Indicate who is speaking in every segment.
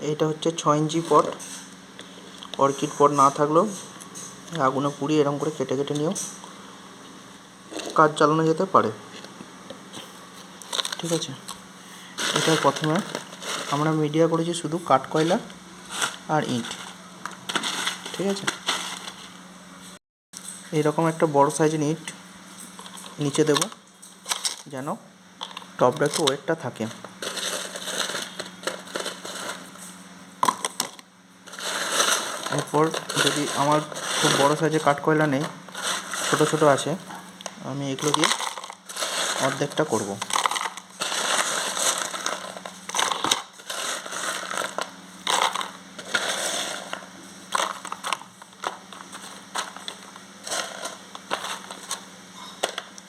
Speaker 1: এইটা হচ্ছে ছ ইঞ্চি পট। অর্কিড পট না থাকলেও আগুনে পুড়িয়ে এরকম করে কেটে কেটে নিয়েও কাজ চালানো যেতে পারে। ঠিক আছে? এটা প্রথমে। আমরা মিডিয়া করেছি শুধু কাঠ, কয়লা আর ইট। ঠিক আছে? এইরকম একটা বড় সাইজের ইট নিচে দেব। যেন টপটা একটু ওয়েটটা থাকে। এরপর যদি আমার খুব বড় সাইজের কাঠ কয়লা নেই, ছোট ছোট আছে, আমি এগুলো দিয়ে অর্ধেকটা করব।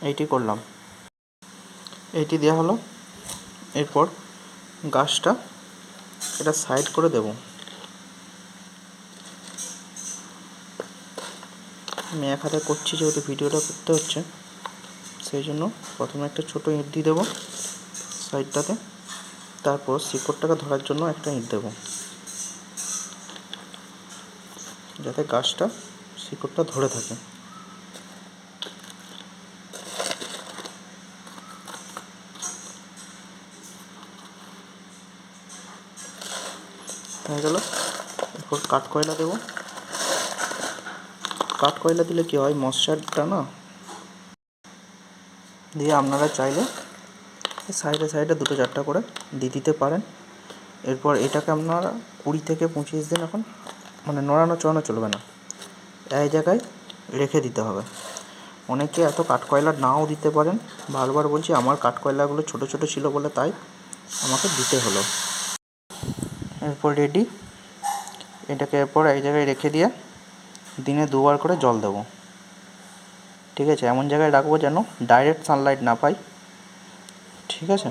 Speaker 1: এইটি করলাম। এইটি দেওয়া হলো। এরপর গাছটা এটা সাইড করে দেব। আমি এক হাতে করছি যেহেতু ভিডিওটা করতে হচ্ছে, সেই জন্য প্রথমে একটা ছোটো ইঁট দিয়ে দেবো সাইডটাতে, তারপর শিকড়টাকে ধরার জন্য একটা ইঁট দেবো। যাতে গাছটা শিকড়টা ধরে থাকে। হয়ে গেল। এরপর কাঠ কয়লা দেবো। কাঠ কয়লা দিলে কি হয়? মশারটা না? দিয়ে আপনারা চাইলে সাইডে সাইডে দুটো চারটা করে দিয়ে দিতে পারেন। এরপর এটাকে আপনারা কুড়ি থেকে পঁচিশ দিন এখন মানে নড়ানো চড়ানো চলবে না। এই জায়গায় রেখে দিতে হবে। অনেকে এত কাঠকয়লা নাও দিতে পারেন। বারবার বলছি, আমার কাঠকয়লাগুলো ছোটো ছোটো ছিল বলে তাই আমাকে দিতে হলো। এরপর রেডি এটাকে এরপর এই জায়গায় রেখে দিয়ে দিনে দুবার করে জল দেবো। ঠিক আছে? এমন জায়গায় রাখব যেন ডাইরেক্ট সানলাইট না পাই। ঠিক আছে?